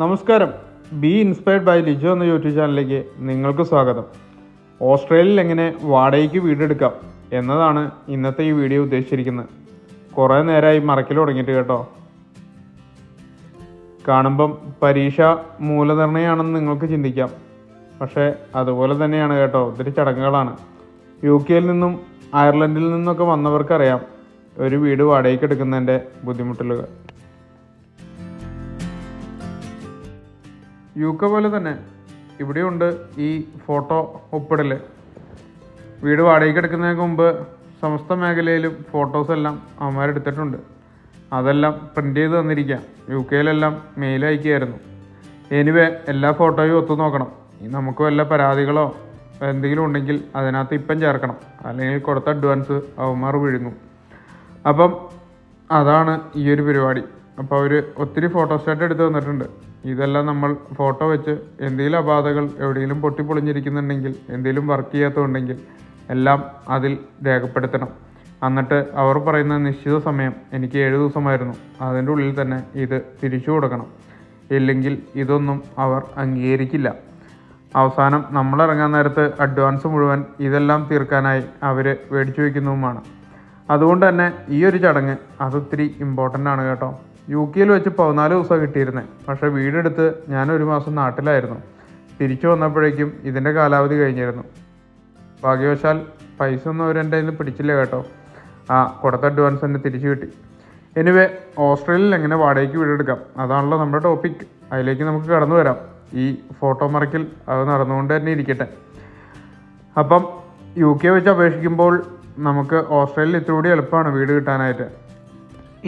നമസ്കാരം. Be inspired by Lijo എന്ന YouTube ചാനലിലേക്ക് നിങ്ങൾക്ക് സ്വാഗതം. ഓസ്ട്രേലിയയിൽ എങ്ങനെ വാടകയ്ക്ക് വീടെടുക്കാം എന്നതാണ് ഇന്നത്തെ ഈ വീഡിയോ ഉദ്ദേശിച്ചിരിക്കുന്നത്. കുറേ നേരമായി മറക്കൽ തുടങ്ങിയിട്ട് കേട്ടോ. കാണുമ്പം പരീക്ഷ മൂലനിർണയമാണെന്ന് നിങ്ങൾക്ക് ചിന്തിക്കാം. പക്ഷേ അതുപോലെ തന്നെയാണ് കേട്ടോ ഒത്തിരി ചടങ്ങുകളാണ്. യു കെയിൽ നിന്നും അയർലൻഡിൽ നിന്നൊക്കെ വന്നവർക്കറിയാം ഒരു വീട് വാടകയ്ക്ക് എടുക്കുന്നതിന്റെ ബുദ്ധിമുട്ടുകൾ. യു കെ പോലെ തന്നെ ഇവിടെയുണ്ട് ഈ ഫോട്ടോ ഒപ്പിടൽ വീട് വാടകയ്ക്ക് എടുക്കുന്നതിന് മുമ്പ് സമസ്ത മേഖലയിലും ഫോട്ടോസ് എല്ലാം അവന്മാരെടുത്തിട്ടുണ്ട് അതെല്ലാം പ്രിന്റ് ചെയ്ത് തന്നിരിക്കുക യു കെയിലെല്ലാം മെയിൽ അയക്കുകയായിരുന്നു. എനിവേ എല്ലാ ഫോട്ടോയും ഒത്തു നോക്കണം. നമുക്ക് വല്ല പരാതികളോ എന്തെങ്കിലും ഉണ്ടെങ്കിൽ അതിനകത്ത് ഇപ്പം ചേർക്കണം. അല്ലെങ്കിൽ കൊടുത്ത അഡ്വാൻസ് അവന്മാർ വിഴുങ്ങും. അപ്പം അതാണ് ഈ ഒരു പരിപാടി. അപ്പോൾ അവർ ഒത്തിരി ഫോട്ടോസ്റ്റാറ്റ് എടുത്ത് തന്നിട്ടുണ്ട്. ഇതെല്ലാം നമ്മൾ ഫോട്ടോ വെച്ച് എന്തെങ്കിലും അപാധകൾ എവിടെയെങ്കിലും പൊട്ടിപ്പൊളിഞ്ഞിരിക്കുന്നുണ്ടെങ്കിൽ എന്തെങ്കിലും വർക്ക് ചെയ്യാത്തതുണ്ടെങ്കിൽ എല്ലാം അതിൽ രേഖപ്പെടുത്തണം. എന്നിട്ട് അവർ പറയുന്ന നിശ്ചിത സമയം എനിക്ക് ഏഴ് ദിവസമായിരുന്നു. അതിന്റെ ഉള്ളിൽ തന്നെ ഇത് തിരിച്ചു കൊടുക്കണം. ഇല്ലെങ്കിൽ ഇതൊന്നും അവർ അംഗീകരിക്കില്ല. അവസാനം നമ്മൾ ഇറങ്ങാൻ നേരത്ത് അഡ്വാൻസ് മുഴുവൻ ഇതെല്ലാം തീർക്കാനായി അവർ മേടിച്ചു വയ്ക്കുന്നതുമാണ്. അതുകൊണ്ട് തന്നെ ഈ ഒരു ചടങ്ങ് അതൊത്തിരി ഇമ്പോർട്ടന്റ് ആണ് കേട്ടോ. യു കെയിൽ വെച്ച് പതിനാല് ദിവസമാണ് കിട്ടിയിരുന്നത് പക്ഷേ വീടെടുത്ത് ഞാനൊരു മാസം നാട്ടിലായിരുന്നു. തിരിച്ചു വന്നപ്പോഴേക്കും ഇതിന്റെ കാലാവധി കഴിഞ്ഞിരുന്നു. ഭാഗ്യവശാൽ പൈസ ഒന്നും അവരെന്റെ കയ്യിൽ പിടിച്ചില്ല കേട്ടോ. ആ കൊടുത്ത അഡ്വാൻസ് തന്നെ തിരിച്ചു കിട്ടി. എനിവേ ഓസ്ട്രേലിയയിൽ എങ്ങനെ വാടകയ്ക്ക് വീടെടുക്കാം? അതാണല്ലോ നമ്മുടെ ടോപ്പിക് അതിലേക്ക് നമുക്ക് കടന്നു വരാം. ഈ ഫോട്ടോ മറക്കിൽ അത് നടന്നുകൊണ്ട് തന്നെ ഇരിക്കട്ടെ. അപ്പം യു കെ വെച്ച് അപേക്ഷിക്കുമ്പോൾ നമുക്ക് ഓസ്ട്രേലിയയിൽ ഇത്തിരി കൂടി എളുപ്പമാണ് വീട് കിട്ടാനായിട്ട്.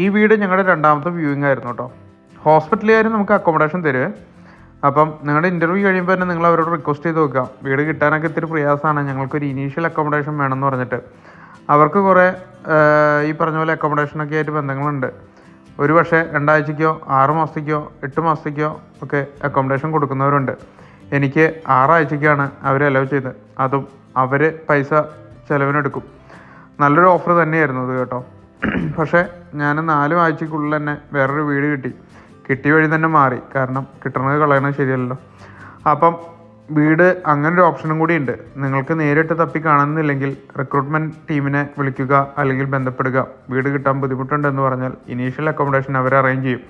ഈ വീട് ഞങ്ങളുടെ രണ്ടാമത്തെ വ്യൂയിങ് ആയിരുന്നു കേട്ടോ ഹോസ്പിറ്റലുകാരും നമുക്ക് അക്കോമഡേഷൻ തരുവേ. അപ്പം നിങ്ങളുടെ ഇന്റർവ്യൂ കഴിയുമ്പോൾ തന്നെ നിങ്ങൾ അവരോട് റിക്വസ്റ്റ് ചെയ്ത് നോക്കുക. വീട് കിട്ടാനൊക്കെ ഇത്തിരി പ്രയാസമാണ്. ഞങ്ങൾക്കൊരു ഇനീഷ്യൽ അക്കോമഡേഷൻ വേണമെന്ന് പറഞ്ഞിട്ട്. അവർക്ക് കുറേ ഈ പറഞ്ഞ പോലെ അക്കോമഡേഷനൊക്കെ ആയിട്ട് ബന്ധങ്ങളുണ്ട്. ഒരു പക്ഷേ രണ്ടാഴ്ചയ്ക്കോ ആറ് മാസത്തേക്കോ എട്ട് മാസത്തേക്കോ ഒക്കെ അക്കോമഡേഷൻ കൊടുക്കുന്നവരുണ്ട്. എനിക്ക് ആറാഴ്ചയ്ക്കാണ് അവർ അലവ് ചെയ്തത്. അതും അവർ പൈസ ചിലവിനെടുക്കും. നല്ലൊരു ഓഫർ തന്നെയായിരുന്നു അത് കേട്ടോ. പക്ഷേ ഞാൻ നാല് ആഴ്ചക്കുള്ളിൽ തന്നെ വേറൊരു വീട് കിട്ടി. കിട്ടിയ വഴി തന്നെ മാറി. കാരണം കിട്ടണത് കളയണത് ശരിയല്ലല്ലോ. അപ്പം വീട് അങ്ങനെ ഒരു ഓപ്ഷനും കൂടി ഉണ്ട്. നിങ്ങൾക്ക് നേരിട്ട് തപ്പി കാണുന്നില്ലെങ്കിൽ റിക്രൂട്ട്മെന്റ് ടീമിനെ വിളിക്കുക അല്ലെങ്കിൽ ബന്ധപ്പെടുക. വീട് കിട്ടാൻ ബുദ്ധിമുട്ടുണ്ടെന്ന് പറഞ്ഞാൽ ഇനീഷ്യൽ അക്കോമഡേഷൻ അവർ അറേഞ്ച് ചെയ്യും.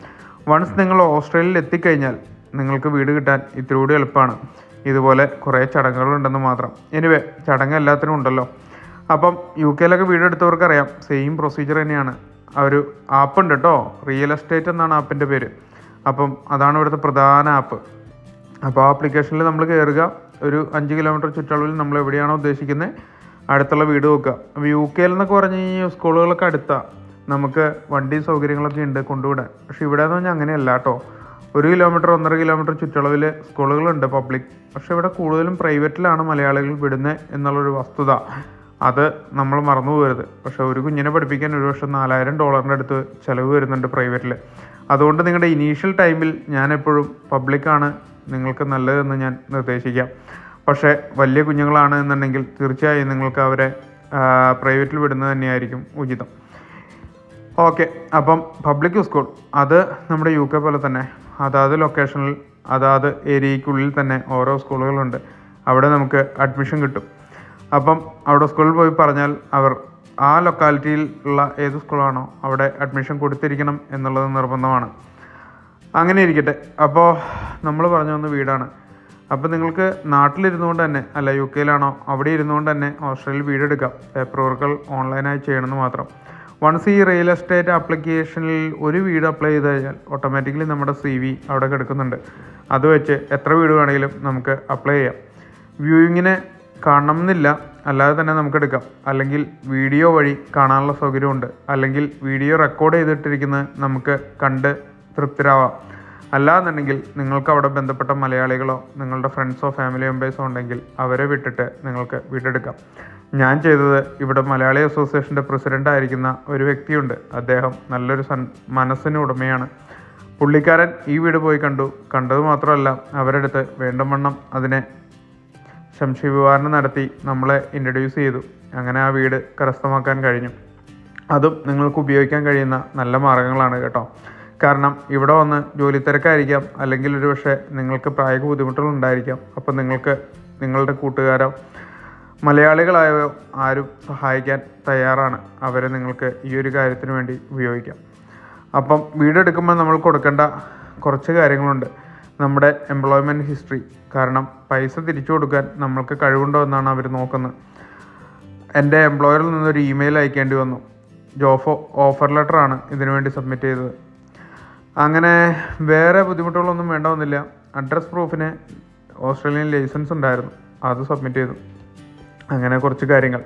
വൺസ് നിങ്ങൾ ഓസ്ട്രേലിയയിൽ എത്തിക്കഴിഞ്ഞാൽ നിങ്ങൾക്ക് വീട് കിട്ടാൻ ഇത്തിരി കൂടി എളുപ്പമാണ്. ഇതുപോലെ കുറേ ചടങ്ങുകളുണ്ടെന്ന് മാത്രം. എനിവേ ചടങ്ങ് എല്ലാത്തിനും ഉണ്ടല്ലോ. അപ്പം യു കെയിലൊക്കെ വീടെടുത്തവർക്ക് അറിയാം സെയിം പ്രൊസീജിയർ തന്നെയാണ്. ആ ഒരു ആപ്പ് ഉണ്ട് കേട്ടോ റിയൽ എസ്റ്റേറ്റ് എന്നാണ് ആപ്പിന്റെ പേര്. അപ്പം അതാണ് ഇവിടുത്തെ പ്രധാന ആപ്പ് അപ്പോൾ ആ ആപ്ലിക്കേഷനിൽ നമ്മൾ കയറുക ഒരു അഞ്ച് കിലോമീറ്റർ ചുറ്റളവിൽ നമ്മൾ എവിടെയാണോ ഉദ്ദേശിക്കുന്നത് അടുത്തുള്ള വീട് നോക്കുക അപ്പോൾ യു കെയിൽ എന്നൊക്കെ പറഞ്ഞു കഴിഞ്ഞാൽ സ്കൂളുകളൊക്കെ അടുത്താണ് നമുക്ക് വണ്ടി സൗകര്യങ്ങളൊക്കെ ഉണ്ട് കൊണ്ടുവിടാൻ. പക്ഷേ ഇവിടെ എന്ന് പറഞ്ഞാൽ അങ്ങനെയല്ല കേട്ടോ ഒരു കിലോമീറ്റർ ഒന്നര കിലോമീറ്റർ ചുറ്റളവിൽ സ്കൂളുകളുണ്ട് പബ്ലിക് പക്ഷേ ഇവിടെ കൂടുതലും പ്രൈവറ്റിലാണ് മലയാളികൾ വിടുന്നത് എന്നുള്ളൊരു വസ്തുത. അത് നമ്മൾ മറന്നു പോകരുത്. പക്ഷേ ഒരു കുഞ്ഞിനെ പഠിപ്പിക്കാൻ ഒരു വർഷം നാലായിരം ഡോളറിന്റെ അടുത്ത് ചിലവ് വരുന്നുണ്ട് പ്രൈവറ്റിൽ അതുകൊണ്ട് നിങ്ങളുടെ ഇനീഷ്യൽ ടൈമിൽ ഞാൻ എപ്പോഴും പബ്ലിക്കാണ് നിങ്ങൾക്ക് നല്ലതെന്ന് ഞാൻ നിർദ്ദേശിക്കാം. പക്ഷേ വലിയ കുഞ്ഞുങ്ങളാണ് എന്നുണ്ടെങ്കിൽ തീർച്ചയായും നിങ്ങൾക്ക് അവരെ പ്രൈവറ്റിൽ വിടുന്നത് തന്നെയായിരിക്കും ഉചിതം. ഓക്കെ അപ്പം പബ്ലിക് സ്കൂൾ അത് നമ്മുടെ യു കെ പോലെ തന്നെ അതാത് ലൊക്കേഷനിൽ അതാത് ഏരിയയ്ക്കുള്ളിൽ തന്നെ ഓരോ സ്കൂളുകളുണ്ട് അവിടെ നമുക്ക് അഡ്മിഷൻ കിട്ടും. അപ്പം അവിടെ സ്കൂളിൽ പോയി പറഞ്ഞാൽ അവർ ആ ലൊക്കാലിറ്റിയിൽ ഉള്ള ഏത് സ്കൂളാണോ അവിടെ അഡ്മിഷൻ കൊടുത്തിരിക്കണം എന്നുള്ളത് നിർബന്ധമാണ്. അങ്ങനെ ഇരിക്കട്ടെ. അപ്പോൾ നമ്മൾ പറഞ്ഞു വന്ന വീടാണ്. അപ്പോൾ നിങ്ങൾക്ക് നാട്ടിലിരുന്നുകൊണ്ട് തന്നെ അല്ല യു കെയിലാണോ അവിടെ ഇരുന്നുകൊണ്ട് തന്നെ ഓസ്ട്രേലിയയിൽ വീടെടുക്കാം പേപ്പർ വർക്കുകൾ ഓൺലൈനായി ചെയ്യണമെന്ന് മാത്രം. വൺസ് ഈ റിയൽ എസ്റ്റേറ്റ് ആപ്ലിക്കേഷനിൽ ഒരു വീട് അപ്ലൈ ചെയ്ത് കഴിഞ്ഞാൽ ഓട്ടോമാറ്റിക്കലി നമ്മുടെ സി വി അവിടെ കിടക്കുന്നുണ്ട്. അത് വെച്ച് എത്ര വീട് വേണമെങ്കിലും നമുക്ക് അപ്ലൈ ചെയ്യാം. വ്യൂയിങ്ങിന് കാണണം എന്നില്ല അല്ലാതെ തന്നെ നമുക്ക് എടുക്കാം അല്ലെങ്കിൽ വീഡിയോ വഴി കാണാനുള്ള സൗകര്യമുണ്ട്. അല്ലെങ്കിൽ വീഡിയോ റെക്കോർഡ് ചെയ്തിട്ടിരിക്കുന്നത് നമുക്ക് കണ്ട് തൃപ്തരാവാം. അല്ലാന്നുണ്ടെങ്കിൽ നിങ്ങൾക്ക് അവിടെ ബന്ധപ്പെട്ട മലയാളികളോ നിങ്ങളുടെ ഫ്രണ്ട്സോ ഫാമിലി മെമ്പേഴ്സോ ഉണ്ടെങ്കിൽ അവരെ വിട്ടിട്ട് നിങ്ങൾക്ക് വീട്ടെടുക്കാം ഞാൻ ചെയ്തത് ഇവിടെ മലയാളി അസോസിയേഷന്റെ പ്രസിഡന്റ് ആയിരിക്കുന്ന ഒരു വ്യക്തിയുണ്ട്. അദ്ദേഹം നല്ലൊരു സൻ മനസ്സിന് ഉടമയാണ്. പുള്ളിക്കാരൻ ഈ വീട് പോയി കണ്ടു. കണ്ടത് മാത്രമല്ല അവരെടുത്ത് വേണ്ടവണ്ണം അതിനെ സംശയവിവാരണം നടത്തി നമ്മളെ ഇൻട്രൊഡ്യൂസ് ചെയ്തു. അങ്ങനെ ആ വീട് കരസ്ഥമാക്കാൻ കഴിഞ്ഞു. അതും നിങ്ങൾക്ക് ഉപയോഗിക്കാൻ കഴിയുന്ന നല്ല മാർഗങ്ങളാണ് കേട്ടോ. കാരണം ഇവിടെ വന്ന് ജോലി തിരക്കായിരിക്കാം. അല്ലെങ്കിൽ ഒരു പക്ഷേ നിങ്ങൾക്ക് പ്രായോഗിക ബുദ്ധിമുട്ടുകൾ ഉണ്ടായിരിക്കാം. അപ്പം നിങ്ങൾക്ക് നിങ്ങളുടെ കൂട്ടുകാരോ മലയാളികളായോ ആരും സഹായിക്കാൻ തയ്യാറാണ്. അവരെ നിങ്ങൾക്ക് ഈ ഒരു കാര്യത്തിന് വേണ്ടി ഉപയോഗിക്കാം. അപ്പം വീടെടുക്കുമ്പോൾ നമ്മൾ കൊടുക്കേണ്ട കുറച്ച് കാര്യങ്ങളുണ്ട്. നമ്മുടെ എംപ്ലോയ്മെന്റ് ഹിസ്റ്ററി കാരണം പൈസ തിരിച്ചു കൊടുക്കാൻ നമ്മൾക്ക് കഴിവുണ്ടോ എന്നാണ് അവർ നോക്കുന്നത്. എന്റെ എംപ്ലോയറിൽ നിന്നൊരു ഇമെയിൽ അയക്കേണ്ടി വന്നു. ജോഫ് ഓഫർ ലെറ്ററാണ് ഇതിനു വേണ്ടി സബ്മിറ്റ് ചെയ്തത്. അങ്ങനെ വേറെ ബുദ്ധിമുട്ടുകളൊന്നും വേണ്ട വന്നില്ല. അഡ്രസ് പ്രൂഫിന് ഓസ്ട്രേലിയൻ ലൈസൻസ് ഉണ്ടായിരുന്നു. അത് സബ്മിറ്റ് ചെയ്തു. അങ്ങനെ കുറച്ച് കാര്യങ്ങൾ.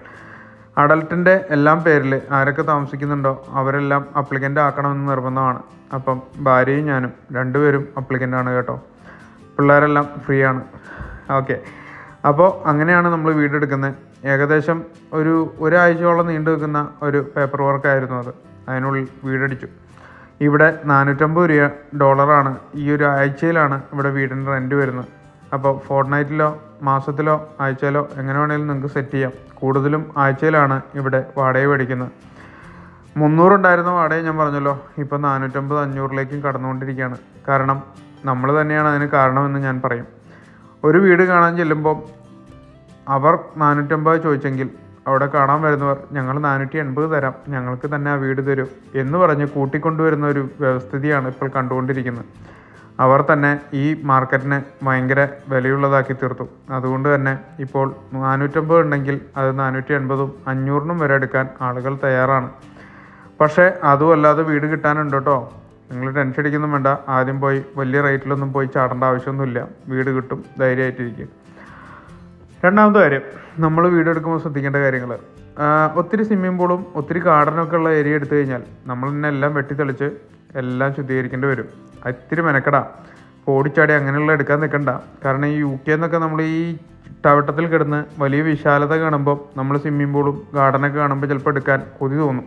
അഡൽട്ടിന്റെ എല്ലാം പേരിൽ ആരൊക്കെ താമസിക്കുന്നുണ്ടോ അവരെല്ലാം അപ്ലിക്കന്റ് ആക്കണമെന്ന് നിർബന്ധമാണ്. അപ്പം ഭാര്യയും ഞാനും രണ്ടുപേരും ആണ് കേട്ടോ. പിള്ളേരെല്ലാം ഫ്രീ ആണ്. ഓക്കെ അപ്പോൾ അങ്ങനെയാണ് നമ്മൾ വീടെടുക്കുന്നത് ഏകദേശം ഒരു ഒരാഴ്ചയോളം നീണ്ടു നിൽക്കുന്ന ഒരു പേപ്പർ വർക്കായിരുന്നു അത്. അതിനുള്ളിൽ വീടടിച്ചു. ഇവിടെ നാനൂറ്റമ്പത് രൂപ ഡോളറാണ് ഈ ഒരു ആഴ്ചയിലാണ് ഇവിടെ വീടിന്റെ റെന്റ് വരുന്നത്. അപ്പോൾ ഫോർട്ട് നൈറ്റിലോ മാസത്തിലോ ആഴ്ചയിലോ എങ്ങനെ വേണമെങ്കിലും നിങ്ങൾക്ക് സെറ്റ് ചെയ്യാം. കൂടുതലും ആഴ്ചയിലാണ് ഇവിടെ വാടക മേടിക്കുന്നത്. മുന്നൂറുണ്ടായിരുന്ന വാടക ഞാൻ പറഞ്ഞല്ലോ ഇപ്പം നാനൂറ്റമ്പത് അഞ്ഞൂറിലേക്കും കടന്നുകൊണ്ടിരിക്കുകയാണ്. കാരണം നമ്മൾ തന്നെയാണ് അതിന് കാരണമെന്ന് ഞാൻ പറയും. ഒരു വീട് കാണാൻ ചെല്ലുമ്പോൾ അവർ നാനൂറ്റമ്പത് ചോദിച്ചെങ്കിൽ അവിടെ കാണാൻ വരുന്നവർ ഞങ്ങൾ നാനൂറ്റി എൺപത് തരാം ഞങ്ങൾക്ക് തന്നെ ആ വീട് തരും എന്ന് പറഞ്ഞ് കൂട്ടിക്കൊണ്ടുവരുന്ന ഒരു വ്യവസ്ഥിതിയാണ് ഇപ്പോൾ കണ്ടുകൊണ്ടിരിക്കുന്നത്. അവർ തന്നെ ഈ മാർക്കറ്റിനെ ഭയങ്കര വിലയുള്ളതാക്കി തീർത്തു. അതുകൊണ്ട് തന്നെ ഇപ്പോൾ നാനൂറ്റമ്പത് ഉണ്ടെങ്കിൽ അത് നാനൂറ്റി എൺപതും അഞ്ഞൂറിനും വരെ എടുക്കാൻ ആളുകൾ തയ്യാറാണ്. പക്ഷേ അതുമല്ലാതെ വീട് കിട്ടാനുണ്ട് കേട്ടോ. നിങ്ങൾ ടെൻഷൻ അടിക്കുന്നു വേണ്ട. ആദ്യം പോയി വലിയ റേറ്റിലൊന്നും പോയി ചാടേണ്ട ആവശ്യമൊന്നുമില്ല. വീട് കിട്ടും ധൈര്യമായിട്ടിരിക്കും. രണ്ടാമത്തെ കാര്യം നമ്മൾ വീട് എടുക്കുമ്പോൾ ശ്രദ്ധിക്കേണ്ട കാര്യങ്ങൾ. ഒത്തിരി സ്വിമ്മിംഗ് പൂളും ഒത്തിരി ഗാർഡനൊക്കെ ഉള്ള ഏരിയ എടുത്തു കഴിഞ്ഞാൽ നമ്മൾ തന്നെ എല്ലാം വെട്ടിത്തെളിച്ച് എല്ലാം ശുദ്ധീകരിക്കേണ്ടി വരും. ഇത്തിരി മെനക്കെടാ. ഓടിച്ചാടി അങ്ങനെയുള്ള എടുക്കാൻ നിൽക്കണ്ട കാരണം ഈ യു കെ എന്നൊക്കെ നമ്മൾ ഈ ടവട്ടത്തിൽ കിടന്ന് വലിയ വിശാലത കാണുമ്പോൾ നമ്മൾ സ്വിമ്മിംഗ് പൂളും ഗാർഡനൊക്കെ കാണുമ്പോൾ ചിലപ്പോൾ എടുക്കാൻ കൊതി തോന്നും.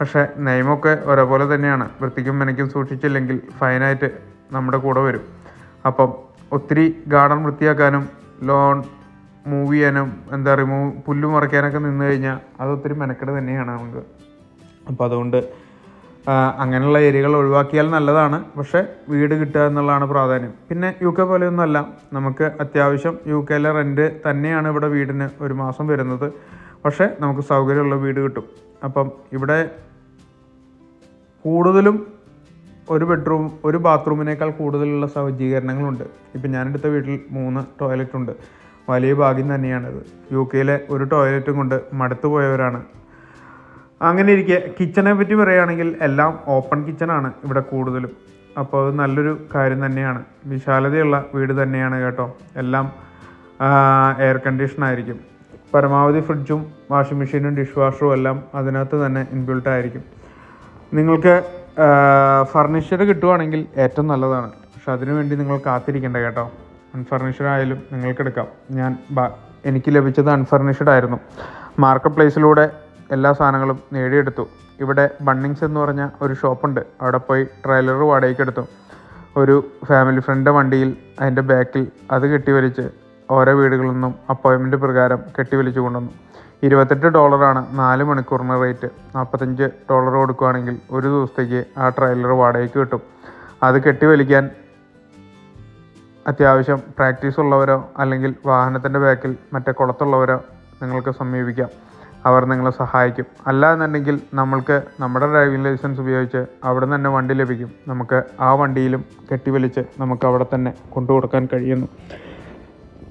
പക്ഷേ നിയമമൊക്കെ ഒരേപോലെ തന്നെയാണ്. വൃത്തിക്കും മെനയ്ക്കും സൂക്ഷിച്ചില്ലെങ്കിൽ ഫൈനായിട്ട് നമ്മുടെ കൂടെ വരും. അപ്പം ഒത്തിരി ഗാർഡൻ വൃത്തിയാക്കാനും ലോൺ മൂവ് ചെയ്യാനും എന്താ റിമൂവ് പുല്ല് മറയ്ക്കാനൊക്കെ നിന്ന് കഴിഞ്ഞാൽ അത് ഒത്തിരി മെനക്കെട് തന്നെയാണ് നമുക്ക്. അപ്പോൾ അതുകൊണ്ട് അങ്ങനെയുള്ള ഏരിയകൾ ഒഴിവാക്കിയാൽ നല്ലതാണ്. പക്ഷേ വീട് കിട്ടുക എന്നുള്ളതാണ് പ്രാധാന്യം. പിന്നെ യു കെ പോലെയൊന്നുമല്ല. നമുക്ക് അത്യാവശ്യം യു കെയിലെ റെന്റ് തന്നെയാണ് ഇവിടെ വീടിന് ഒരു മാസം വരുന്നത്. പക്ഷേ നമുക്ക് സൗകര്യമുള്ള വീട് കിട്ടും. അപ്പം ഇവിടെ കൂടുതലും ഒരു ബെഡ്റൂം ഒരു ബാത്റൂമിനേക്കാൾ കൂടുതലുള്ള സജ്ജീകരണങ്ങളുണ്ട്. ഇപ്പം ഞാനെടുത്ത വീട്ടിൽ മൂന്ന് ടോയ്ലറ്റ് ഉണ്ട്. വലിയ ഭാഗ്യം തന്നെയാണിത്. യു കെയിലെ ഒരു ടോയ്ലറ്റും കൊണ്ട് മടുത്തു പോയവരാണ്. അങ്ങനെ ഇരിക്കെ. കിച്ചണെ പറ്റി പറയുകയാണെങ്കിൽ എല്ലാം ഓപ്പൺ കിച്ചണാണ് ഇവിടെ കൂടുതലും. അപ്പോൾ അത് നല്ലൊരു കാര്യം തന്നെയാണ്. വിശാലതയുള്ള വീട് തന്നെയാണ് കേട്ടോ. എല്ലാം എയർ കണ്ടീഷൻ ആയിരിക്കും. പരമാവധി ഫ്രിഡ്ജും വാഷിംഗ് മെഷീനും ഡിഷ് വാഷറും എല്ലാം അതിനകത്ത് തന്നെ ഇൻബിൽട്ട് ആയിരിക്കും. നിങ്ങൾക്ക് ഫർണിച്ചർ കിട്ടുവാണെങ്കിൽ ഏറ്റവും നല്ലതാണ്. പക്ഷെ അതിനു വേണ്ടി നിങ്ങൾ കാത്തിരിക്കേണ്ട കേട്ടോ. അൺഫർണിഷ്ഡ് ആയാലും നിങ്ങൾക്ക് എടുക്കാം ഞാൻ എനിക്ക് ലഭിച്ചത് അൺഫർണിഷ്ഡ് ആയിരുന്നു. മാർക്കറ്റ് പ്ലേസിലൂടെ എല്ലാ സാധനങ്ങളും നേടിയെടുത്തു. ഇവിടെ ബണ്ണിങ്സ് എന്ന് പറഞ്ഞ ഒരു ഷോപ്പുണ്ട് അവിടെ പോയി ട്രെയിലർ വാടകയ്ക്ക് എടുത്തു. ഒരു ഫാമിലി ഫ്രണ്ട് വണ്ടിയിൽ അതിന്റെ ബാക്കിൽ അത് കെട്ടിവലിച്ച് ഓരോ വീടുകളിൽ നിന്നും അപ്പോയിൻമെന്റ് പ്രകാരം കെട്ടിവലിച്ച് കൊണ്ടുവന്നു. ഇരുപത്തെട്ട് ഡോളറാണ് നാല് മണിക്കൂറിന് റേറ്റ് നാൽപ്പത്തഞ്ച് ഡോളർ കൊടുക്കുകയാണെങ്കിൽ ഒരു ദിവസത്തേക്ക് ആ ട്രെയിലർ വാടകയ്ക്ക് കിട്ടും. അത് കെട്ടിവലിക്കാൻ അത്യാവശ്യം പ്രാക്ടീസ് ഉള്ളവരോ അല്ലെങ്കിൽ വാഹനത്തിന്റെ ബാക്കിൽ മറ്റേ കുളത്തുള്ളവരോ നിങ്ങൾക്ക് സമീപിക്കാം. അവർ നിങ്ങളെ സഹായിക്കും. അല്ല എന്നുണ്ടെങ്കിൽ നമ്മൾക്ക് നമ്മുടെ ഡ്രൈവിംഗ് ലൈസൻസ് ഉപയോഗിച്ച് അവിടെ തന്നെ വണ്ടി ലഭിക്കും. നമുക്ക് ആ വണ്ടിയിലും കെട്ടിവലിച്ച് നമുക്ക് അവിടെ തന്നെ കൊണ്ടു കൊടുക്കാൻ കഴിയുന്നു.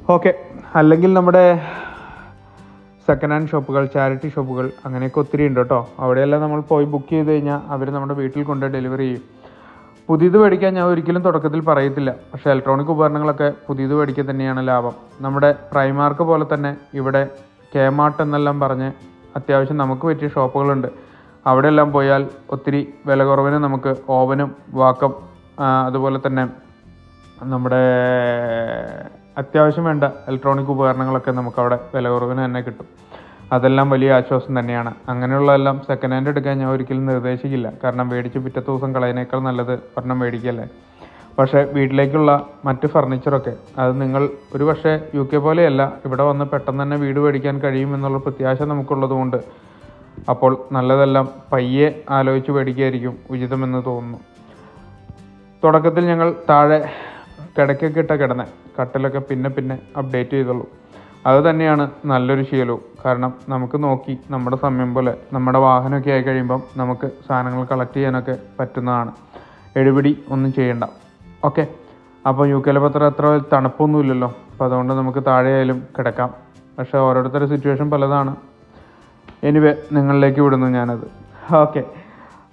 ഓക്കെ അല്ലെങ്കിൽ നമ്മുടെ സെക്കൻഡ് ഹാൻഡ് ഷോപ്പുകൾ ചാരിറ്റി ഷോപ്പുകൾ അങ്ങനെയൊക്കെ ഒത്തിരി ഉണ്ട് കേട്ടോ. അവിടെയെല്ലാം നമ്മൾ പോയി ബുക്ക് ചെയ്ത് കഴിഞ്ഞാൽ അവർ നമ്മുടെ വീട്ടിൽ കൊണ്ട് ഡെലിവറി ചെയ്യും. പുതിയത് മേടിക്കാൻ ഞാൻ ഒരിക്കലും തുടക്കത്തിൽ പറയത്തില്ല. പക്ഷേ ഇലക്ട്രോണിക് ഉപകരണങ്ങളൊക്കെ പുതിയത് മേടിക്കുക തന്നെയാണ് ലാഭം. നമ്മുടെ പ്രൈമാർക്ക് പോലെ തന്നെ ഇവിടെ കേമാർട്ട് എന്നെല്ലാം പറഞ്ഞ് അത്യാവശ്യം നമുക്ക് പറ്റിയ ഷോപ്പുകളുണ്ട്. അവിടെയെല്ലാം പോയാൽ ഒത്തിരി വില കുറവിന് നമുക്ക് ഓവനും വാക്കം അതുപോലെ തന്നെ നമ്മുടെ അത്യാവശ്യം വേണ്ട ഇലക്ട്രോണിക് ഉപകരണങ്ങളൊക്കെ നമുക്ക് അവിടെ വില കുറവിന് തന്നെ കിട്ടും. അതെല്ലാം വലിയ ആശ്വാസം തന്നെയാണ്. അങ്ങനെയുള്ളതെല്ലാം സെക്കൻഡ് ഹാൻഡ് എടുക്കാൻ ഞാൻ ഒരിക്കലും നിർദ്ദേശിക്കില്ല. കാരണം മേടിച്ച് പിറ്റത്തെ ദിവസം കളയനേക്കാൾ നല്ലത് ഒരെണ്ണം മേടിക്കല്ലേ? പക്ഷേ വീട്ടിലേക്കുള്ള മറ്റ് ഫർണിച്ചറൊക്കെ അത് നിങ്ങൾ ഒരു പക്ഷേ യു കെ പോലെയല്ല ഇവിടെ വന്ന് പെട്ടെന്ന് തന്നെ വീട് മേടിക്കാൻ കഴിയുമെന്നുള്ള പ്രത്യാശ നമുക്കുള്ളതുകൊണ്ട്. അപ്പോൾ നല്ലതെല്ലാം പയ്യെ ആലോചിച്ച് മേടിക്കുകയായിരിക്കും ഉചിതമെന്ന് തോന്നുന്നു. തുടക്കത്തിൽ ഞങ്ങൾ താഴെ കിടക്കൊക്കെ ഇട്ട കിടന്നെ കട്ടിലൊക്കെ പിന്നെ പിന്നെ അപ്ഡേറ്റ് ചെയ്തുള്ളൂ. അത് തന്നെയാണ് നല്ലൊരു ശീലവും. കാരണം നമുക്ക് നോക്കി നമ്മുടെ സമയം പോലെ നമ്മുടെ വാഹനമൊക്കെ ആയി കഴിയുമ്പം നമുക്ക് സാധനങ്ങൾ കളക്ട് ചെയ്യാനൊക്കെ പറ്റുന്നതാണ്. എഴുപിടി ഒന്നും ചെയ്യണ്ട. ഓക്കെ. അപ്പോൾ യു കെയിലെ പത്രം അത്ര തണുപ്പൊന്നുമില്ലല്ലോ. അപ്പോൾ അതുകൊണ്ട് നമുക്ക് താഴെ ആയാലും കിടക്കാം. പക്ഷേ ഓരോരുത്തരുടെ സിറ്റുവേഷൻ പലതാണ്. എനിവേ നിങ്ങളിലേക്ക് വിടുന്നു ഞാനത്. ഓക്കെ.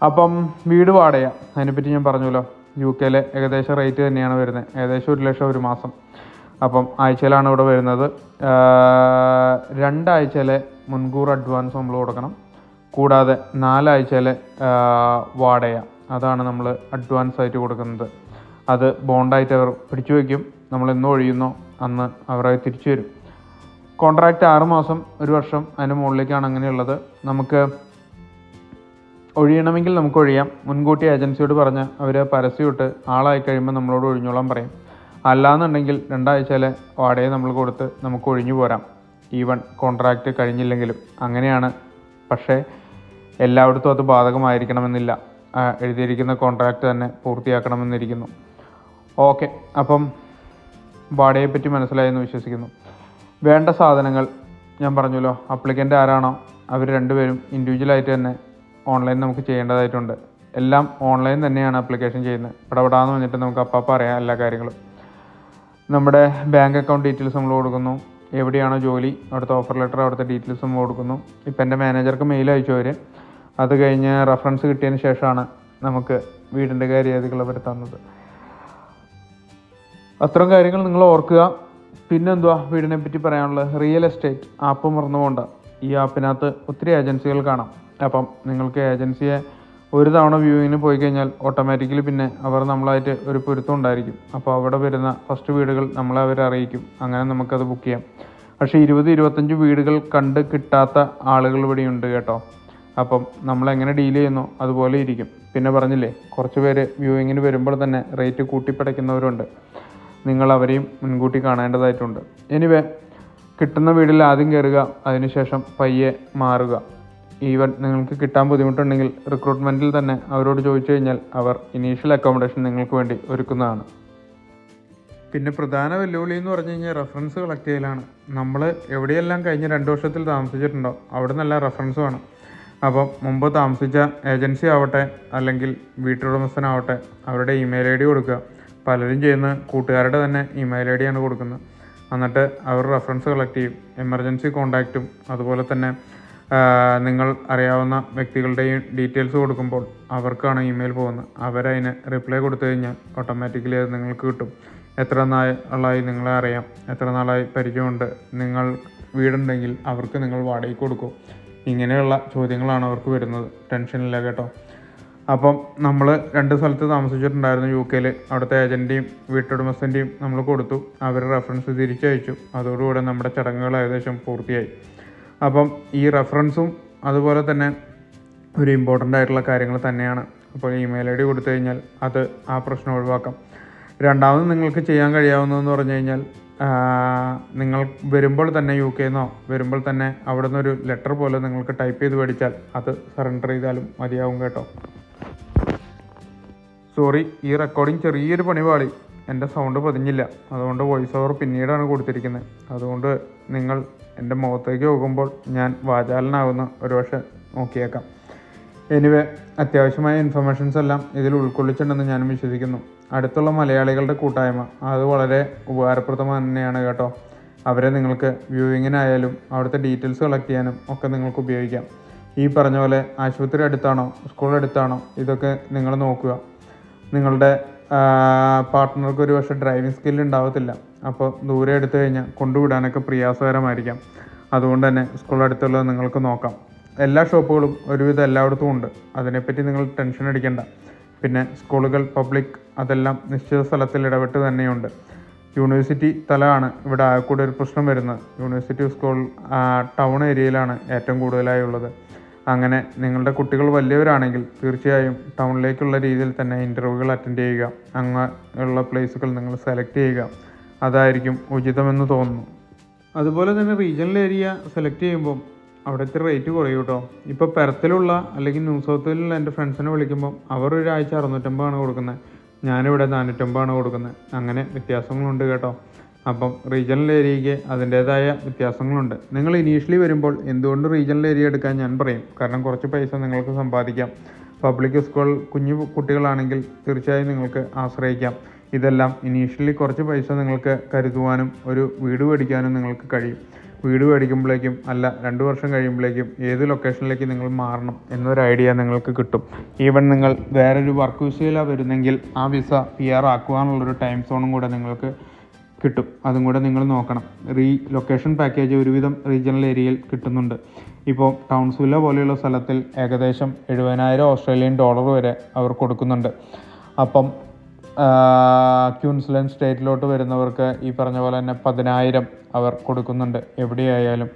അപ്പം വീട് വാടക. അതിനെപ്പറ്റി ഞാൻ പറഞ്ഞല്ലോ. യു കെയിലെ ഏകദേശം റേറ്റ് തന്നെയാണ് വരുന്നത്. ഏകദേശം ഒരു ലക്ഷം ഒരു മാസം. അപ്പം ആഴ്ചയിലാണ് ഇവിടെ വരുന്നത്. രണ്ടാഴ്ചയിലെ മുൻകൂർ അഡ്വാൻസ് നമ്മൾ കൊടുക്കണം. കൂടാതെ നാലാഴ്ചയിലെ വാടക. അതാണ് നമ്മൾ അഡ്വാൻസ് ആയിട്ട് കൊടുക്കുന്നത്. അത് ബോണ്ടായിട്ട് അവർ പിടിച്ചു വയ്ക്കും. നമ്മൾ എന്ന് ഒഴിയുന്നോ. അന്ന് അവരായി തിരിച്ചു വരും കോൺട്രാക്റ്റ് ആറ് മാസം ഒരു വർഷം അതിന് മുകളിലേക്കാണ് അങ്ങനെയുള്ളത്. നമുക്ക് ഒഴിയണമെങ്കിൽ നമുക്ക് ഒഴിയാം. മുൻകൂട്ടി ഏജൻസിയോട് പറഞ്ഞ് അവർ പരസ്യമിട്ട് ആളായി കഴിയുമ്പോൾ നമ്മളോട് ഒഴിഞ്ഞോളാൻ പറയും. അല്ലാന്നുണ്ടെങ്കിൽ രണ്ടാഴ്ചയിലെ വാടകയെ നമ്മൾ കൊടുത്ത് നമുക്ക് ഒഴിഞ്ഞു പോരാം. Even contract കഴിഞ്ഞില്ലെങ്കിലും. അങ്ങനെയാണ്. പക്ഷേ എല്ലായിടത്തും അത് ബാധകമായിരിക്കണമെന്നില്ല. എഴുതിയിരിക്കുന്ന കോൺട്രാക്റ്റ് തന്നെ പൂർത്തിയാക്കണമെന്നിരിക്കുന്നു. ഓക്കെ അപ്പം വാടകയെപ്പറ്റി മനസ്സിലായെന്ന് വിശ്വസിക്കുന്നു. വേണ്ട സാധനങ്ങൾ ഞാൻ പറഞ്ഞല്ലോ അപ്ലിക്കന്റ് ആരാണോ അവർ രണ്ടുപേരും ഇൻഡിവിജ്വലായിട്ട് തന്നെ ഓൺലൈൻ നമുക്ക് ചെയ്യേണ്ടതായിട്ടുണ്ട്. എല്ലാം ഓൺലൈൻ തന്നെയാണ് അപ്ലിക്കേഷൻ ചെയ്യുന്നത്. ഇടപെടാന്ന് വന്നിട്ട് നമുക്ക് അപ്പം അറിയാം എല്ലാ കാര്യങ്ങളും. നമ്മുടെ ബാങ്ക് അക്കൗണ്ട് ഡീറ്റെയിൽസ് നമ്മൾ കൊടുക്കുന്നു. എവിടെയാണോ ജോലി അവിടുത്തെ ഓഫർ ലെറ്റർ അവിടുത്തെ ഡീറ്റെയിൽസ് നമ്മൾ കൊടുക്കുന്നു. ഇപ്പം എന്റെ മാനേജർക്ക് മെയിൽ അയച്ചു അവർ അത് കഴിഞ്ഞ് റെഫറൻസ് കിട്ടിയതിന് ശേഷമാണ് നമുക്ക് വീടിന്റെ അവർ തന്നത്. അത്തരം കാര്യങ്ങൾ നിങ്ങൾ ഓർക്കുക. പിന്നെന്തുവാ വീടിനെ പറ്റി പറയാനുള്ളത്? റിയൽ എസ്റ്റേറ്റ് ആപ്പ് മറന്നുകൊണ്ട് ഈ ആപ്പിനകത്ത് ഒത്തിരി ഏജൻസികൾ കാണാം. അപ്പം നിങ്ങൾക്ക് ഏജൻസിയെ ഒരു തവണ വ്യൂവിങ്ങിന് പോയി കഴിഞ്ഞാൽ ഓട്ടോമാറ്റിക്കലി പിന്നെ അവർ നമ്മളായിട്ട് ഒരു പൊരുത്തം ഉണ്ടായിരിക്കും. അപ്പോൾ അവിടെ വരുന്ന ഫസ്റ്റ് വീടുകൾ നമ്മളെ അവർ അറിയിക്കും. അങ്ങനെ നമുക്കത് ബുക്ക് ചെയ്യാം. പക്ഷേ ഇരുപത് ഇരുപത്തഞ്ച് വീടുകൾ കണ്ട് കിട്ടാത്ത ആളുകൾ ഇവിടെയുണ്ട് കേട്ടോ. അപ്പം നമ്മൾ എങ്ങനെ ഡീൽ ചെയ്യുന്നു അതുപോലെ ഇരിക്കും. പിന്നെ പറഞ്ഞില്ലേ കുറച്ച് പേര് വ്യൂവിങ്ങിന് വരുമ്പോൾ തന്നെ റേറ്റ് കൂട്ടിപ്പടയ്ക്കുന്നവരുണ്ട്. നിങ്ങൾ അവരെയും മുൻകൂട്ടി കാണേണ്ടതായിട്ടുണ്ട്. എനിവേ കിട്ടുന്ന വീടിൽ ആദ്യം കയറുക അതിനുശേഷം പയ്യെ മാറുക. ഈവൻ നിങ്ങൾക്ക് കിട്ടാൻ ബുദ്ധിമുട്ടുണ്ടെങ്കിൽ റിക്രൂട്ട്മെന്റിൽ തന്നെ അവരോട് ചോദിച്ചു കഴിഞ്ഞാൽ അവർ ഇനീഷ്യൽ അക്കോമഡേഷൻ നിങ്ങൾക്ക് വേണ്ടി ഒരുക്കുന്നതാണ്. പിന്നെ പ്രധാന വെല്ലുവിളി എന്ന് പറഞ്ഞു കഴിഞ്ഞാൽ റെഫറൻസ് കളക്ട് ചെയ്യലാണ്. നമ്മൾ എവിടെയെല്ലാം കഴിഞ്ഞ രണ്ട് വർഷത്തിൽ താമസിച്ചിട്ടുണ്ടോ അവിടെ നല്ല റെഫറൻസ് വേണം. അപ്പം മുമ്പ് താമസിച്ച ഏജൻസി ആവട്ടെ അല്ലെങ്കിൽ വീട്ടുടമസ്ഥനാവട്ടെ അവരുടെ ഇമെയിൽ ഐ ഡി കൊടുക്കുക പലരും ചെയ്യുന്ന കൂട്ടുകാരുടെ തന്നെ ഇമെയിൽ ഐ ഡിയാണ് കൊടുക്കുന്നത്. എന്നിട്ട് അവർ റെഫറൻസ് കളക്ട് ചെയ്യും. എമർജൻസി കോണ്ടാക്റ്റും അതുപോലെ തന്നെ നിങ്ങൾ അറിയാവുന്ന വ്യക്തികളുടെയും ഡീറ്റെയിൽസ് കൊടുക്കുമ്പോൾ അവർക്കാണ് ഇമെയിൽ പോകുന്നത്. അവരതിന് റിപ്ലൈ കൊടുത്തു കഴിഞ്ഞാൽ ഓട്ടോമാറ്റിക്കലി അത് നിങ്ങൾക്ക് കിട്ടും. എത്ര നാളായി നിങ്ങളെ അറിയാം. എത്ര നാളായി പരിചയമുണ്ട്. നിങ്ങൾ വീടുണ്ടെങ്കിൽ അവർക്ക് നിങ്ങൾ വാടകയ്ക്ക് കൊടുക്കും. ഇങ്ങനെയുള്ള ചോദ്യങ്ങളാണ് അവർക്ക് വരുന്നത്. ടെൻഷനില്ല കേട്ടോ. അപ്പം നമ്മൾ രണ്ട് സ്ഥലത്ത് താമസിച്ചിട്ടുണ്ടായിരുന്നു യു കെയിൽ അവിടുത്തെ ഏജന്റിന്റെയും വീട്ടുടമസ്ഥന്റെയും നമ്മൾ കൊടുത്തു. അവർ റെഫറൻസ് തിരിച്ചയച്ചു. അതോടുകൂടെ നമ്മുടെ ചടങ്ങുകൾ ഏകദേശം പൂർത്തിയായി. അപ്പം ഈ റെഫറൻസും അതുപോലെ തന്നെ ഒരു ഇമ്പോർട്ടന്റ് ആയിട്ടുള്ള കാര്യങ്ങൾ തന്നെയാണ്. അപ്പോൾ ഇമെയിൽ ഐ ഡി കൊടുത്തു കഴിഞ്ഞാൽ അത് ആ പ്രശ്നം ഒഴിവാക്കാം. രണ്ടാമത് നിങ്ങൾക്ക് ചെയ്യാൻ കഴിയാവുന്നതെന്ന് പറഞ്ഞു കഴിഞ്ഞാൽ നിങ്ങൾ വരുമ്പോൾ തന്നെ യു കെന്നോ വരുമ്പോൾ തന്നെ അവിടെ നിന്നൊരു ലെറ്റർ പോലെ നിങ്ങൾക്ക് ടൈപ്പ് ചെയ്ത് മേടിച്ചാൽ അത് സറണ്ടർ ചെയ്താലും മതിയാവും കേട്ടോ. സോറി ഈ റെക്കോർഡിങ് ചെറിയൊരു പണിപാളി എന്റെ സൗണ്ട് പതിഞ്ഞില്ല. അതുകൊണ്ട് വോയിസ് ഓവർ പിന്നീടാണ് കൊടുത്തിരിക്കുന്നത്. അതുകൊണ്ട് നിങ്ങൾ എന്റെ മുഖത്തേക്ക് നോക്കുമ്പോൾ ഞാൻ വാചാലനാകുന്ന ഒരു പക്ഷേ നോക്കിയേക്കാം. എനിവേ അത്യാവശ്യമായ ഇൻഫർമേഷൻസ് എല്ലാം ഇതിൽ ഉൾക്കൊള്ളിച്ചിട്ടുണ്ടെന്ന് ഞാനും വിശ്വസിക്കുന്നു. അടുത്തുള്ള മലയാളികളുടെ കൂട്ടായ്മ. അത് വളരെ ഉപകാരപ്രദമാണ് തന്നെയാണ് കേട്ടോ. അവരെ നിങ്ങൾക്ക് വ്യൂവിങ്ങിനായാലും അവിടുത്തെ ഡീറ്റെയിൽസ് കളക്ട് ചെയ്യാനും ഒക്കെ നിങ്ങൾക്ക് ഉപയോഗിക്കാം. ഈ പറഞ്ഞ പോലെ ആശുപത്രി അടുത്താണോ സ്കൂൾ അടുത്താണോ ഇതൊക്കെ നിങ്ങൾ നോക്കുക. നിങ്ങളുടെ പാർട്ട്ണർക്ക് ഒരു പക്ഷേ ഡ്രൈവിംഗ് സ്കിൽ ഉണ്ടാവത്തില്ല. അപ്പോൾ ദൂരെ എടുത്തു കഴിഞ്ഞാൽ കൊണ്ടുവിടാനൊക്കെ പ്രയാസകരമായിരിക്കാം. അതുകൊണ്ട് തന്നെ സ്കൂൾ നിങ്ങൾക്ക് നോക്കാം. എല്ലാ ഷോപ്പുകളും ഒരുവിധം എല്ലായിടത്തും ഉണ്ട്. അതിനെപ്പറ്റി നിങ്ങൾ ടെൻഷൻ അടിക്കേണ്ട. പിന്നെ സ്കൂളുകൾ പബ്ലിക് അതെല്ലാം നിശ്ചിത സ്ഥലത്തിൽ ഇടപെട്ട് തന്നെയുണ്ട്. യൂണിവേഴ്സിറ്റി തലമാണ് ഇവിടെ ആകെക്കൂടെ ഒരു പ്രശ്നം വരുന്നത്. യൂണിവേഴ്സിറ്റി സ്കൂൾ ടൗൺ ഏരിയയിലാണ് ഏറ്റവും കൂടുതലായി ഉള്ളത്. അങ്ങനെ നിങ്ങളുടെ കുട്ടികൾ വലിയവരാണെങ്കിൽ തീർച്ചയായും ടൗണിലേക്കുള്ള രീതിയിൽ തന്നെ ഇന്റർവ്യൂകൾ അറ്റൻഡ് ചെയ്യുക. അങ്ങ് ഉള്ള പ്ലേസുകൾ നിങ്ങൾ സെലക്ട് ചെയ്യുക. അതായിരിക്കും ഉചിതമെന്ന് തോന്നുന്നു. അതുപോലെ തന്നെ റീജിയണൽ ഏരിയ സെലക്ട് ചെയ്യുമ്പോൾ അവിടുത്തെ റേറ്റ് കുറയും കേട്ടോ. ഇപ്പോൾ പെരത്തിലുള്ള അല്ലെങ്കിൽ ന്യൂ സൗത്തിലുള്ള എന്റെ ഫ്രണ്ട്സിനെ വിളിക്കുമ്പോൾ അവർ ഒരാഴ്ച അറുന്നൂറ്റമ്പതാണ് കൊടുക്കുന്നത് ഞാനിവിടെ നാനൂറ്റമ്പതാണ് കൊടുക്കുന്നത് അങ്ങനെ വ്യത്യാസങ്ങളുണ്ട് കേട്ടോ. അപ്പം റീജിയണൽ ഏരിയയ്ക്ക് അതിന്റേതായ വ്യത്യാസങ്ങളുണ്ട്. നിങ്ങൾ ഇനീഷ്യലി വരുമ്പോൾ എന്തുകൊണ്ട് റീജിയണൽ ഏരിയ എടുക്കാൻ ഞാൻ പറയും. കാരണം കുറച്ച് പൈസ നിങ്ങൾക്ക് സമ്പാദിക്കാം. പബ്ലിക് സ്കൂൾ കുഞ്ഞു കുട്ടികളാണെങ്കിൽ തീർച്ചയായും നിങ്ങൾക്ക് ആശ്രയിക്കാം. ഇതെല്ലാം ഇനീഷ്യലി കുറച്ച് പൈസ നിങ്ങൾക്ക് കരുതുവാനും ഒരു വീട് മേടിക്കാനും നിങ്ങൾക്ക് കഴിയും. വീട് മേടിക്കുമ്പോഴേക്കും അല്ല രണ്ട് വർഷം കഴിയുമ്പോഴേക്കും ഏത് ലൊക്കേഷനിലേക്ക് നിങ്ങൾ മാറണം എന്നൊരു ഐഡിയ നിങ്ങൾക്ക് കിട്ടും. ഈവൻ നിങ്ങൾ വേറൊരു വർക്ക് വിസയിലാണ് വരുന്നെങ്കിൽ ആ വിസ പി ആർ ആക്കുവാനുള്ളൊരു ടൈം സോണും കൂടെ നിങ്ങൾക്ക് കിട്ടും. അതും കൂടെ നിങ്ങൾ നോക്കണം. റീ ലൊക്കേഷൻ പാക്കേജ് ഒരുവിധം റീജിയണൽ ഏരിയയിൽ കിട്ടുന്നുണ്ട്. ഇപ്പോൾ ടൗൺസ്വില്ല പോലെയുള്ള സ്ഥലത്തിൽ ഏകദേശം എഴുപതിനായിരം ഓസ്ട്രേലിയൻ ഡോളർ വരെ അവർ കൊടുക്കുന്നുണ്ട്. അപ്പം ക്യൂൻസ്ലൻഡ് സ്റ്റേറ്റിലോട്ട് വരുന്നവർക്ക് ഈ പറഞ്ഞ പോലെ തന്നെ പതിനായിരം അവർ കൊടുക്കുന്നുണ്ട് എവിടെയായാലും.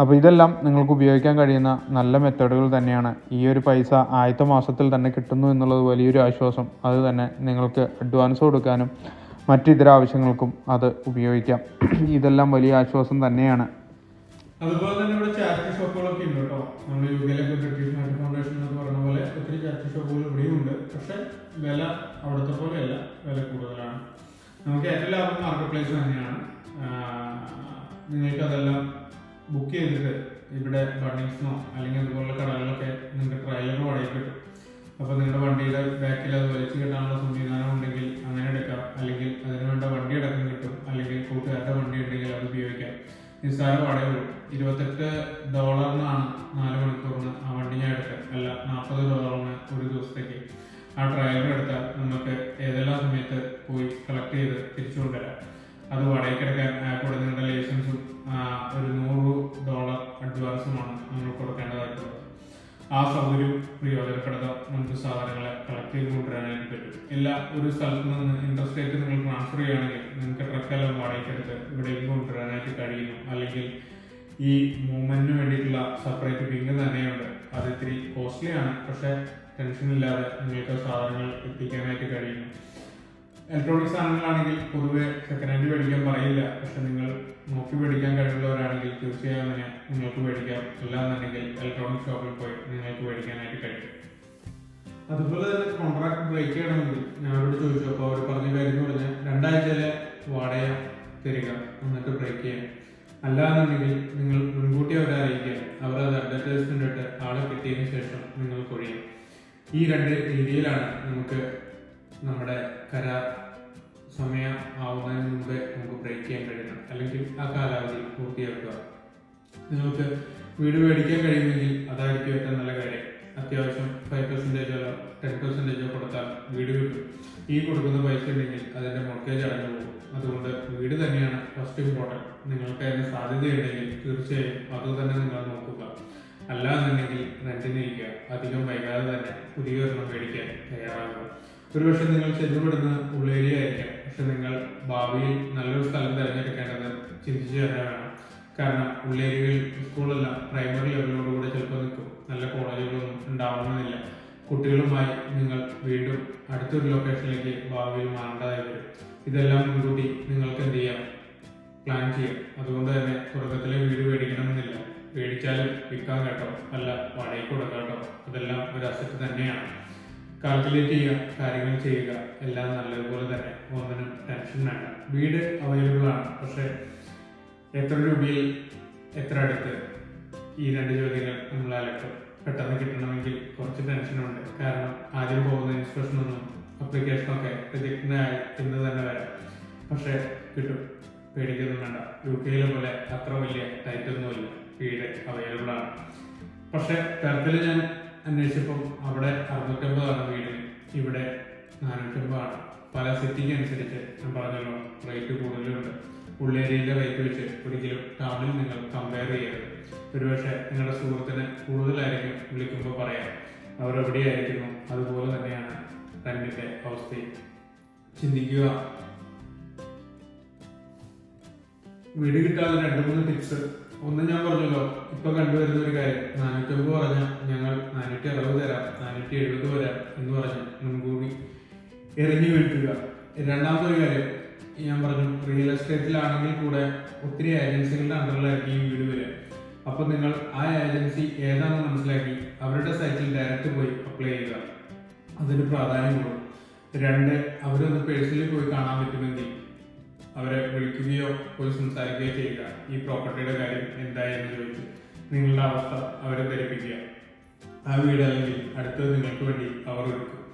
അപ്പോൾ ഇതെല്ലാം നിങ്ങൾക്ക് ഉപയോഗിക്കാൻ കഴിയുന്ന നല്ല മെത്തേഡുകൾ തന്നെയാണ്. ഈ ഒരു പൈസ ആദ്യത്തെ മാസത്തിൽ തന്നെ കിട്ടുന്നു എന്നുള്ളത് വലിയൊരു ആശ്വാസം. അത് തന്നെ നിങ്ങൾക്ക് അഡ്വാൻസ് കൊടുക്കാനും മറ്റു ഇതര ആവശ്യങ്ങൾക്കും അത് ഉപയോഗിക്കാം. ഇതെല്ലാം വലിയ ആശ്വാസം തന്നെയാണ്. അതുപോലെ തന്നെ ഇവിടെ ചാരിറ്റി ഷോപ്പുകളൊക്കെ ഉണ്ട് കേട്ടോ. നമ്മൾ യുഗയിലൊക്കെ ബ്രിട്ടീഷ് നാഷണൽ ഫൗണ്ടേഷൻ എന്ന് പറഞ്ഞ പോലെ ഒത്തിരി ചാരിറ്റി ഷോപ്പുകൾ ഇവിടെയും ഉണ്ട്. പക്ഷെ വില അവിടുത്തെ പോലെയല്ല. വില കൂടുതലാണ്. നമുക്ക് ഏറ്റവും ലാഭം മാർക്കറ്റ് പ്ലേസ് തന്നെയാണ് നിങ്ങൾക്ക് അതെല്ലാം ബുക്ക് ചെയ്തിട്ട് ഇവിടെ ബണ്ണിങ്സിനോ അല്ലെങ്കിൽ അതുപോലുള്ള കടകളിലൊക്കെ നിങ്ങൾക്ക് ട്രയലർ വാടകയ്ക്ക് അപ്പോൾ നിങ്ങളുടെ വണ്ടിയുടെ ബാക്കിൽ അത് വലിച്ചു കെട്ടാനുള്ള സംവിധാനം ഉണ്ടെങ്കിൽ അങ്ങനെ എടുക്കാം. അല്ലെങ്കിൽ അതിന് വേണ്ട അടക്കം കിട്ടും. അല്ലെങ്കിൽ കൂട്ടുകാരുടെ വണ്ടി ഉണ്ടെങ്കിൽ അത് ഉപയോഗിക്കാം. നിസ്സാര വാടകയുള്ളൂ ഇരുപത്തെട്ട് ഡോളറിനാണ് നാല് മണിക്കൂറിന് ആ വണ്ടി ഞാൻ എടുക്കുക അല്ല നാൽപ്പത് ഡോളറിന് ഒരു ദിവസത്തേക്ക്. ആ ഡ്രൈവർ എടുത്താൽ നമുക്ക് ഏതെല്ലാം സമയത്ത് പോയി കളക്ട് ചെയ്ത് തിരിച്ചു കൊണ്ടുവരാം. അത് വാടകയ്ക്ക് എടുക്കാൻ ആപ്പോടെ നിങ്ങളുടെ ലൈസൻസും ഒരു നൂറ് ഡോളർ അഡ്വാൻസുമാണ് നമ്മൾ കൊടുക്കേണ്ടതായിട്ടുള്ളത്. ആ സൗകര്യം പ്രയോജനപ്പെടുന്ന നമുക്ക് സാധനങ്ങളെ കളക്ട് ചെയ്ത് കൊണ്ടുവരാനായിട്ട് പറ്റും. എല്ലാ ഒരു സ്ഥലത്ത് നിന്ന് ഇൻട്രസ്റ്റ് റേറ്റ് നിങ്ങൾ ട്രാൻസ്ഫർ ചെയ്യുകയാണെങ്കിൽ നിങ്ങൾക്ക് ട്രക്കെല്ലാം വാടകയ്ക്കെടുത്ത് ഇവിടേക്ക് കൊണ്ടുവരാനായിട്ട് കഴിയുന്നു. അല്ലെങ്കിൽ ഈ മൂവ്മെന്റിന് വേണ്ടിയിട്ടുള്ള സെപ്പറേറ്റ് വിങ് തന്നെയുണ്ട്. അത് ഇത്തിരി കോസ്റ്റ്ലി ആണ്. പക്ഷേ ടെൻഷൻ ഇല്ലാതെ നിങ്ങൾക്ക് സാധനങ്ങൾ എത്തിക്കാനായിട്ട് കഴിയുന്നു. ഇലക്ട്രോണിക് സാധനങ്ങളാണെങ്കിൽ പൊതുവെ സെക്കൻഡ് ഹാൻഡ് മേടിക്കാൻ പറയില്ല. പക്ഷെ നിങ്ങൾ നോക്കി മേടിക്കാൻ കഴിവുള്ളവരാണെങ്കിൽ തീർച്ചയായും അങ്ങനെ നിങ്ങൾക്ക് മേടിക്കാം. അല്ലാന്നുണ്ടെങ്കിൽ ഇലക്ട്രോണിക് ഷോപ്പിൽ പോയി നിങ്ങൾക്ക് മേടിക്കാനായിട്ട് കഴിയും. അതുപോലെ തന്നെ കോൺട്രാക്ട് ബ്രേക്ക് ചെയ്യണമെങ്കിൽ ഞാൻ അവരോട് ചോദിച്ചു. അപ്പോൾ അവർ പറഞ്ഞ കാര്യം എന്ന് പറഞ്ഞാൽ രണ്ടാഴ്ചയിലെ വാടക തരിക എന്നിട്ട് ബ്രേക്ക് ചെയ്യാം. അല്ലാന്നുണ്ടെങ്കിൽ നിങ്ങൾ മുൻകൂട്ടി അവരെ അറിയിക്കുക. അവർ അത് അഡ്വർടൈസ്മെന്റ് ഇട്ട് ആളെ കിട്ടിയതിന് ശേഷം നിങ്ങൾക്ക് ഒഴിയാം ഈ രണ്ട് രീതിയിലാണ് നമുക്ക് നമ്മുടെ കരാർ സമയം ആവുന്നതിന് മുമ്പേ നമുക്ക് ബ്രേക്ക് ചെയ്യാൻ കഴിയണം. അല്ലെങ്കിൽ ആ കാലാവധി പൂർത്തിയാക്കുക. നിങ്ങൾക്ക് വീട് മേടിക്കാൻ കഴിയുമെങ്കിൽ അതായിരിക്കും ഏറ്റവും നല്ല കാര്യം. അത്യാവശ്യം ഫൈവ് പെർസെന്റേജോ ടെൻ പെർസെന്റേജോ കൊടുത്താൽ വീട് കിട്ടും. ഈ കൊടുക്കുന്ന പൈസ ഉണ്ടെങ്കിൽ അതിന്റെ മൊട്ടേജ് അടഞ്ഞു പോകും. അതുകൊണ്ട് വീട് തന്നെയാണ് ഫസ്റ്റ് ഇമ്പോർട്ടന്റ് നിങ്ങൾക്ക് അതിന് സാധ്യതയുണ്ടെങ്കിൽ തീർച്ചയായും അത് തന്നെ നിങ്ങൾ നോക്കുക. അല്ലാന്നുണ്ടെങ്കിൽ റെന്റിന് ഇരിക്കുക. അധികം വൈകാതെ തന്നെ പുതിയ ഒരെണ്ണം മേടിക്കാൻ തയ്യാറാകുക. ഒരുപക്ഷെ നിങ്ങൾ ചെല്ലുപെടുന്ന ഉള്ളേരിയ ആയിരിക്കാം. പക്ഷെ നിങ്ങൾ ഭാവിയിൽ നല്ലൊരു സ്ഥലം തിരഞ്ഞെടുക്കേണ്ടത് ചിന്തിച്ചു തന്നെ വേണം കാരണം ഉള്ളേരിയയിൽ സ്കൂളല്ല പ്രൈമറി ലെവലിലോടുകൂടെ ചിലപ്പോൾ നിൽക്കും. നല്ല കോളേജുകളൊന്നും ഉണ്ടാവണമെന്നില്ല. കുട്ടികളുമായി നിങ്ങൾ വീണ്ടും അടുത്തൊരു ലൊക്കേഷനിലേക്ക് ഭാവിയിൽ മാറേണ്ടതായി വരും. ഇതെല്ലാം മുൻകൂട്ടി നിങ്ങൾക്ക് എന്ത് ചെയ്യാം? പ്ലാൻ ചെയ്യാം. അതുകൊണ്ട് തന്നെ തുടക്കത്തിലെ വീട് മേടിക്കണമെന്നില്ല. മേടിച്ചാലും വിൽക്കാൻ കേട്ടോ. അല്ല വാടകയ്ക്ക് കൊടുക്കാം കേട്ടോ. അതെല്ലാം ഒരു അസറ്റ് തന്നെയാണ്. കാൽക്കുലേറ്റ് ചെയ്യുക കാര്യങ്ങൾ ചെയ്യുക എല്ലാം നല്ലതുപോലെ തന്നെ. ഒന്നിനും ടെൻഷൻ വേണ്ട. വീട് അവൈലബിൾ ആണ്. പക്ഷേ എത്ര രൂപയിൽ എത്ര അടുത്ത്? ഈ രണ്ട് ചോദ്യങ്ങൾ നമ്മൾ അലക്കും പെട്ടെന്ന് കിട്ടണമെങ്കിൽ കുറച്ച് ടെൻഷനുണ്ട് കാരണം ആദ്യം പോകുന്ന ഇൻസ്ട്രക്ഷനൊന്നും അപ്ലിക്കേഷനൊക്കെ റിജക്റ്റിനായി ഇന്ന് തന്നെ വരാം. പക്ഷേ കിട്ടും. പേടിക്കൊന്നും വേണ്ട. യു കെയിലെ പോലെ അത്ര വലിയ ടൈറ്റൊന്നുമില്ല വീട് അവൈലബിൾ ആണ്. പക്ഷേ തരത്തിൽ ഞാൻ അന്വേഷിച്ചപ്പം അവിടെ അറുന്നൂറ്റമ്പതാണ് വീട് ഇവിടെ നാനൂറ്റമ്പതാണ്. പല സിറ്റിക്ക് അനുസരിച്ച് ഞാൻ പറഞ്ഞല്ലോ റേറ്റ് കൂടുതലുണ്ട്. ഉള്ളേരിയയിലെ റേറ്റ് വെച്ച് ഒരിക്കലും ടൗണിൽ നിങ്ങൾ കമ്പയർ ചെയ്യരുത്. ഒരുപക്ഷെ നിങ്ങളുടെ സുഹൃത്തിന് കൂടുതലായിരിക്കും വിളിക്കുമ്പോൾ പറയാം അവർ എവിടെയായിരിക്കുന്നു അതുപോലെ തന്നെയാണ് റെന്റിന്റെ അവസ്ഥയും. ചിന്തിക്കുക. വീട് കിട്ടാതെ രണ്ട് മൂന്ന് ടിപ്സ് ഒന്ന് ഞാൻ പറഞ്ഞല്ലോ ഇപ്പൊ കണ്ടുവരുന്ന ഒരു കാര്യം. നാനൂറ്റമ്പത് പറഞ്ഞ ഞങ്ങൾ നാനൂറ്റി അറുപത് തരാം നാനൂറ്റി എഴുപത് വരാം എന്ന് പറഞ്ഞ് മുൻകൂടി ഇറങ്ങി വീഴ്ത്തുക. രണ്ടാമത്തെ ഒരു കാര്യം ഞാൻ പറഞ്ഞു റിയൽ എസ്റ്റേറ്റിലാണെങ്കിൽ കൂടെ ഒത്തിരി ഏജൻസികളുടെ അണ്ടറിലായിരിക്കും വീട് വരിക. അപ്പൊ നിങ്ങൾ ആ ഏജൻസി ഏതാണെന്ന് മനസ്സിലാക്കി അവരുടെ സൈറ്റിൽ ഡയറക്റ്റ് പോയി അപ്ലൈ ചെയ്യുക. അതിന് പ്രാധാന്യം കൊടുക്കും. രണ്ട് അവരൊന്ന് പേഴ്സണലി പോയി കാണാൻ പറ്റുമെങ്കിൽ അവരെ വിളിക്കുകയോ പോയി സംസാരിക്കുകയോ ചെയ്യുക. ഈ പ്രോപ്പർട്ടിയുടെ കാര്യം എന്തായെന്ന് ചോദിച്ച് നിങ്ങളുടെ അവസ്ഥ അവരെ ധരിപ്പിക്കുക. ആ വീട് അല്ലെങ്കിൽ അടുത്തത് നിങ്ങൾക്ക് വേണ്ടി അവർ എടുക്കും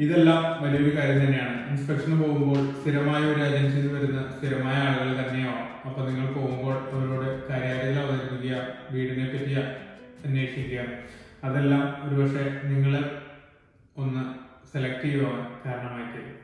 ഇതെല്ലാം വലിയൊരു കാര്യം തന്നെയാണ്. ഇൻസ്പെക്ഷന് പോകുമ്പോൾ സ്ഥിരമായ ഒരു ഏജൻസിയിൽ വരുന്ന സ്ഥിരമായ ആളുകൾ തന്നെയാവും. അപ്പൊ നിങ്ങൾ പോകുമ്പോൾ അവരോട് കാര്യാലയത്തിൽ അവതരിപ്പിക്കുക വീടിനെ പറ്റി അന്വേഷിക്കുക. അതെല്ലാം ഒരുപക്ഷെ നിങ്ങൾ ഒന്ന് സെലക്ട് ചെയ്യുവാൻ കാരണമായി